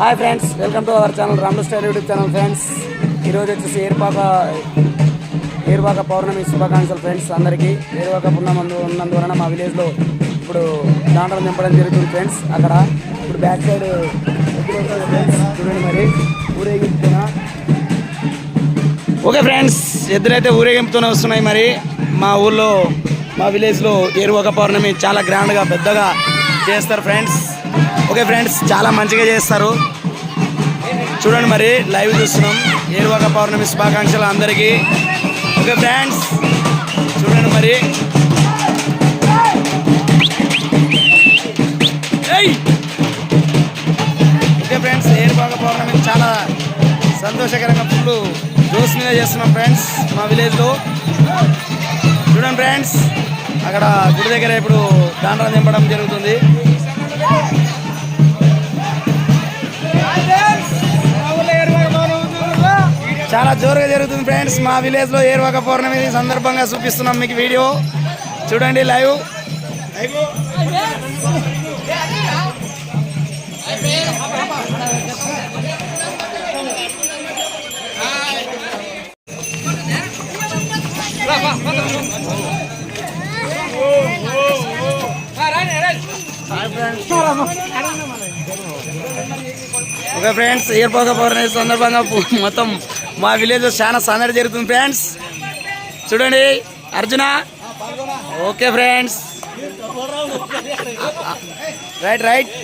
Hi friends welcome to our channel రామ్లో style YouTube channel friends ఈరోజు వచ్చేసి ఏర్పాక ఏర్పాక పౌర్ణమి శుభాకాంక్షలు friends అందరికీ. ఏర్పాక పున్నమందు ఉన్నందువలన మా విలేజ్లో ఇప్పుడు దాంట్లో నింపడం జరుగుతుంది ఫ్రెండ్స్ అక్కడ ఇప్పుడు బ్యాక్ సైడ్ చూడండి మరి. ఊరేగింపుతున్నా ఓకే ఫ్రెండ్స్ ఎద్దులైతే ఊరేగింపుతూనే వస్తున్నాయి మరి. మా ఊళ్ళో మా విలేజ్లో ఏరువాక పౌర్ణమి చాలా గ్రాండ్గా పెద్దగా చేస్తారు ఫ్రెండ్స్ ఓకే ఫ్రెండ్స్ చాలా మంచిగా చేస్తారు. చూడండి మరి లైవ్ చూస్తున్నాం. ఏరువాక పౌర్ణమి శుభాకాంక్షలు అందరికీ. ఓకే ఫ్రెండ్స్ చూడండి మరి. ఓకే ఫ్రెండ్స్ ఏరువాక పౌర్ణమి చాలా సంతోషకరంగా ఫుల్ జోస్ మీద చేస్తున్నాం ఫ్రెండ్స్ మా విలేజ్లో చూడండి ఫ్రెండ్స్ అక్కడ గుడి దగ్గర ఇప్పుడు దాండ్రా నింపడం జరుగుతుంది. చాలా జోరుగా జరుగుతుంది ఫ్రెండ్స్. మా విలేజ్లో ఏర్వాక పౌర్ణమి సందర్భంగా చూపిస్తున్నాం మీకు వీడియో. చూడండి లైవ్. ఓకే ఫ్రెండ్స్ ఏర్పోక పౌర్ణమి సందర్భంగా మొత్తం మా విలేజ్ చాలా సందడి జరుగుతుంది ఫ్రెండ్స్. చూడండి Arjuna. Okay friends. Right right.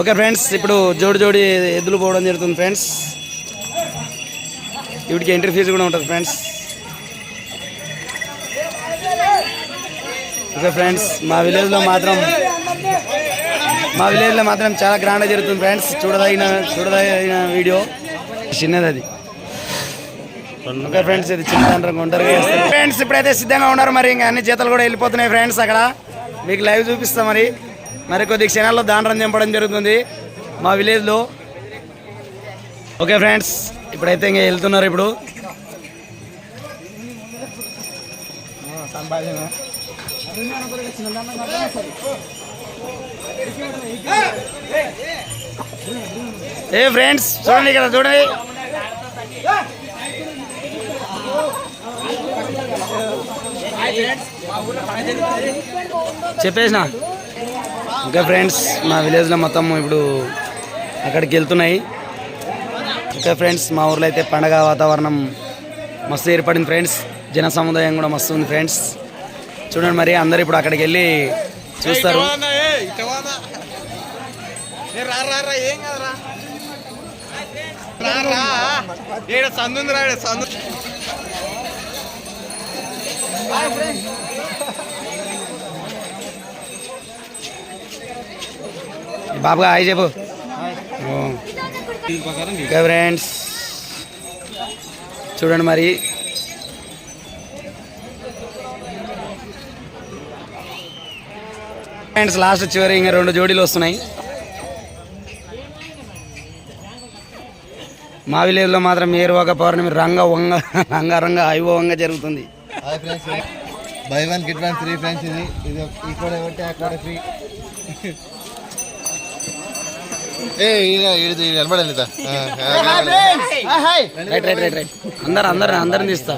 Okay friends ఇప్పుడు జోడి జోడి ఎద్దులు పోవడం జరుగుతుంది ఫ్రెండ్స్. వీటికి ఎంట్రీ ఫీజు కూడా ఉంటుంది ఫ్రెండ్స్. ఓకే ఫ్రెండ్స్ మా విలేజ్లో మాత్రం మా విలేజ్లో మాత్రం చాలా గ్రాండ్గా జరుగుతుంది ఫ్రెండ్స్. చూడదగిన చూడదగిన వీడియో. చిన్నది అది. ఓకే ఫ్రెండ్స్ ఇది చిన్న తండ్రి ఒంటరిగా ఫ్రెండ్స్ ఇప్పుడైతే సిద్ధంగా ఉన్నారు మరి ఇంకా అన్ని జీతాలు కూడా వెళ్ళిపోతున్నాయి ఫ్రెండ్స్ అక్కడ. మీకు లైవ్ చూపిస్తాం మరి. మరి కొద్ది క్షణాల్లో దాండ్రం చంపడం జరుగుతుంది మా విలేజ్లో. ఓకే ఫ్రెండ్స్ ఇప్పుడైతే ఇంకా వెళ్తున్నారు ఇప్పుడు. ఏ ఫ్రెండ్స్ చూడండి ఇక్కడ చూడండి. చెప్పేసిన. ఇంకా ఫ్రెండ్స్ మా విలేజ్లో మొత్తం ఇప్పుడు అక్కడికి వెళ్తున్నాయి. ఇంకా ఫ్రెండ్స్ మా ఊర్లో అయితే పండగ వాతావరణం మస్తు ఏర్పడింది ఫ్రెండ్స్. జన సముదాయం కూడా మస్తు ఉంది ఫ్రెండ్స్. చూడండి మరి అందరు ఇప్పుడు అక్కడికి వెళ్ళి చూస్తారు. ఏం కదరా. ఏడ సందుంది రా సందు. బాబుగా హాయ్ చెప్పు. ఇంకా ఫ్రెండ్స్. చూడండి మరి. ఫ్రెండ్స్ లాస్ట్ చివరి ఇంకా రెండు జోడీలు వస్తున్నాయి. మా విలేజ్లో మాత్రం ఏరువాక పౌర్ణమి రంగ వంగ రంగారంగ వైభవంగా జరుగుతుంది. Hi friends buy one get one free friends ఇది. ఇది ఈ కూడా కొట్టి ఆ కూడా ఫ్రీ. ఏ ఇది ఆ, రైట్ రైట్ రైట్ రైట్ అందరు అందరు అందరిని తీస్తా.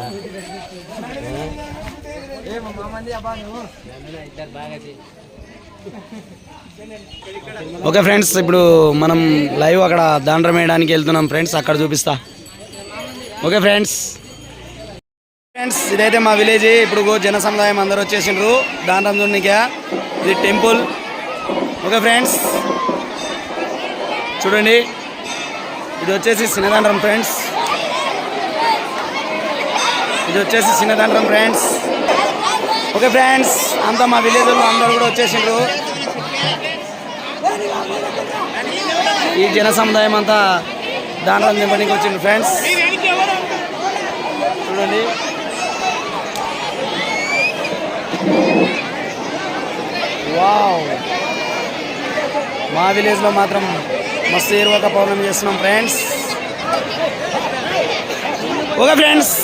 ఓకే ఫ్రెండ్స్ ఇప్పుడు మనం లైవ్ అక్కడ దాండ్రం వేయడానికి వెళ్తున్నాం. ఫ్రెండ్స్ అక్కడ చూపిస్తా. Okay friends. ఫ్రెండ్స్ ఇదైతే మా విలేజ్. ఇప్పుడు జన సముదాయం అందరూ వచ్చేసిండ్రు. దాండ్రం చూడనికా ఇది టెంపుల్. Okay friends. చూడండి. ఇది వచ్చేసి సినదండ్రం ఫ్రెండ్స్. ఇది వచ్చేసి సినదండ్రం ఫ్రెండ్స్. ఓకే ఫ్రెండ్స్ అంతా మా విలేజ్లో అందరూ కూడా వచ్చేసిండ్రు. ఈ జన సముదాయం అంతా దాంట్లో నింపడానికి వచ్చిండ్రు ఫ్రెండ్స్. చూడండి. వావ్. మా విలేజ్లో మాత్రం మస్తు ఏరువాక పౌర్ణమి చేస్తున్నాం ఫ్రెండ్స్. Okay friends.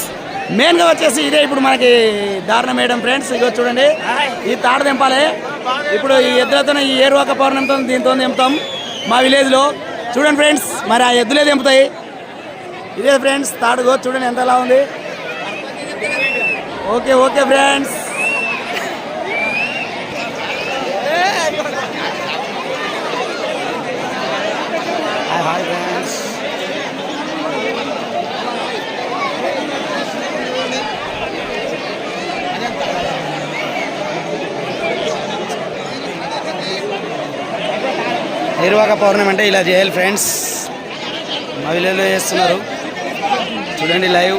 మెయిన్గా వచ్చేసి ఇదే ఇప్పుడు మనకి దారుణం వేయడం ఫ్రెండ్స్ ఇగో చూడండి. ఈ తాడు తెంపాలి. ఇప్పుడు ఈ ఎద్దులతో ఈ ఏరువాక పౌర్ణంతో దీంతో తెంపుతాం మా విలేజ్లో చూడండి ఫ్రెండ్స్ మరి ఆ ఎద్దులే తెంపుతాయి. ఇదే ఫ్రెండ్స్ తాడుగో చూడండి ఎంత ఎలా ఉంది. Okay okay friends hi hi friends నిర్వాహక పౌర్ణమి అంటే ఇలా చేయాలి ఫ్రెండ్స్. మహిళలు చేస్తున్నారు? చూడండి లైవ్.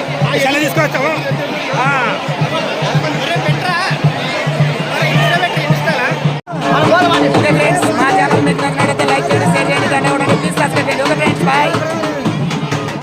సల్మాన్ చేద్దాము సెల తీసుకొస్తాము